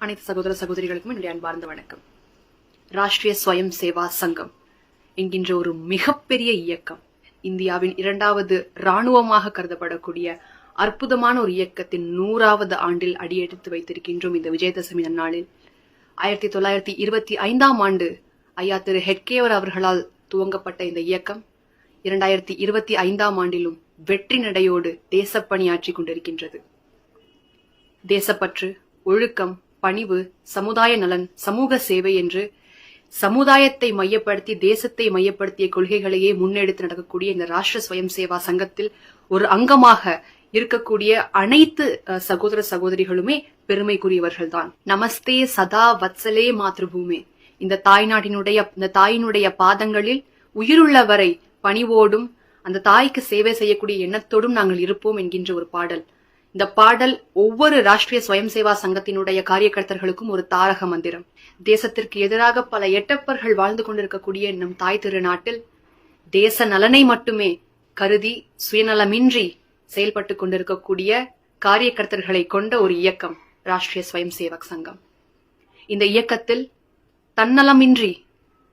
அனைத்து சகோதர சகோதரிகளுக்கும் என்னுடைய அன்பார்ந்த வணக்கம். ராஷ்டிரிய ஸ்வயம் சேவா சங்கம் என்கின்ற ஒரு மிகப்பெரிய இயக்கம் இந்தியாவின் இரண்டாவது ராணுவமாக கருதப்படக்கூடிய அற்புதமான ஒரு இயக்கத்தின் நூறாவது ஆண்டில் அடியெடுத்து வைத்திருக்கின்றோம் இந்த விஜயதசமி நன்னாளில். ஆயிரத்தி தொள்ளாயிரத்தி இருபத்தி ஐந்தாம் ஆண்டு ஐயா திரு ஹெட்கேவர் அவர்களால் துவங்கப்பட்ட இந்த இயக்கம் இரண்டாயிரத்தி இருபத்தி ஐந்தாம் ஆண்டிலும் வெற்றி நடையோடு தேசப்பணியாற்றிக் கொண்டிருக்கின்றது. தேசப்பற்று ஒழுக்கம் பணிவு சமுதாய நலன் சமூக சேவை என்று சமுதாயத்தை மையப்படுத்தி தேசத்தை மையப்படுத்திய கொள்கைகளையே முன்னெடுத்து நடக்கக்கூடிய இந்த ராஷ்டிர ஸ்வயம் சேவா சங்கத்தில் ஒரு அங்கமாக இருக்கக்கூடிய அனைத்து அஹ், சகோதர சகோதரிகளுமே பெருமைக்குரியவர்கள்தான். நமஸ்தே சதா வத்சலே மாத்ருபூமே. இந்த தாய்நாட்டினுடைய இந்த தாயினுடைய பாதங்களில் உயிருள்ள வரை பணிவோடும் அந்த தாய்க்கு சேவை செய்யக்கூடிய எண்ணத்தோடும் நாங்கள் இருப்போம் என்கின்ற ஒரு பாடல். இந்த பாடல் ஒவ்வொரு ராஷ்டிரிய சுயம் சேவா சங்கத்தினுடைய காரியகர்த்தர்களுக்கும் ஒரு தாரக மந்திரம். தேசத்திற்கு எதிராக பல எட்டப்பர்கள் வாழ்ந்து கொண்டிருக்கக்கூடிய நம் தாய் திருநாட்டில் தேச நலனை மட்டுமே கருதி சுயநலமின்றி செயல்பட்டு கொண்டிருக்கக்கூடிய காரியகர்த்தர்களை கொண்ட ஒரு இயக்கம் ராஷ்டிரிய ஸ்வயம் சேவக் சங்கம். இந்த இயக்கத்தில் தன்னலமின்றி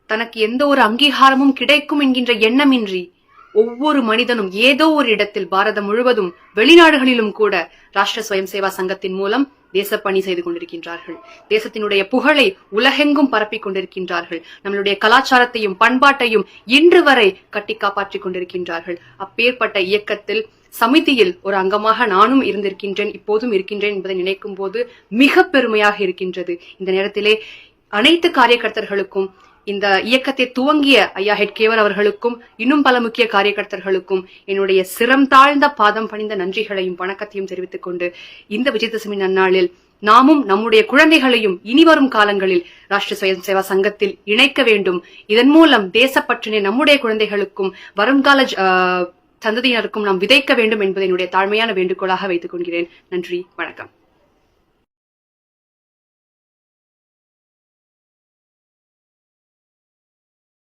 தனக்கு எந்த ஒரு அங்கீகாரமும் கிடைக்கும் என்கின்ற எண்ணமின்றி ஒவ்வொரு மனிதனும் ஏதோ ஒரு இடத்தில் பாரதம் முழுவதும் வெளிநாடுகளிலும் கூட ராஷ்டிர சுயம் சேவா சங்கத்தின் மூலம் தேசப்பணி செய்து கொண்டிருக்கின்றார்கள். தேசத்தினுடைய புகழை உலகெங்கும் பரப்பிக் கொண்டிருக்கின்றார்கள். நம்மளுடைய கலாச்சாரத்தையும் பண்பாட்டையும் இன்று வரை கட்டி காப்பாற்றிக் கொண்டிருக்கின்றார்கள். அப்பேற்பட்ட இயக்கத்தில் சமிதியில் ஒரு அங்கமாக நானும் இருந்திருக்கின்றேன் இப்போதும் இருக்கின்றேன் என்பதை நினைக்கும் போது மிக பெருமையாக இருக்கின்றது. இந்த நேரத்திலே அனைத்து காரியகர்த்தர்களுக்கும் இந்த இயக்கத்தை துவங்கிய ஐயா ஹெட்கேவர் அவர்களுக்கும் இன்னும் பல முக்கிய காரியகர்த்தர்களுக்கும் என்னுடைய சிரம் தாழ்ந்த பாதம் பணிந்த நன்றிகளையும் வணக்கத்தையும் தெரிவித்துக் கொண்டு இந்த விஜயதசமி நன்னாளில் நாமும் நம்முடைய குழந்தைகளையும் இனிவரும் காலங்களில் ராஷ்டிரிய சுயம் சேவா சங்கத்தில் இணைக்க வேண்டும். இதன் மூலம் தேசப்பற்றினை நம்முடைய குழந்தைகளுக்கும் வருங்கால ஆஹ், சந்ததியினருக்கும் நாம் விதைக்க வேண்டும் என்பதை என்னுடைய தாழ்மையான வேண்டுகோளாக வைத்துக் கொள்கிறேன். நன்றி வணக்கம்.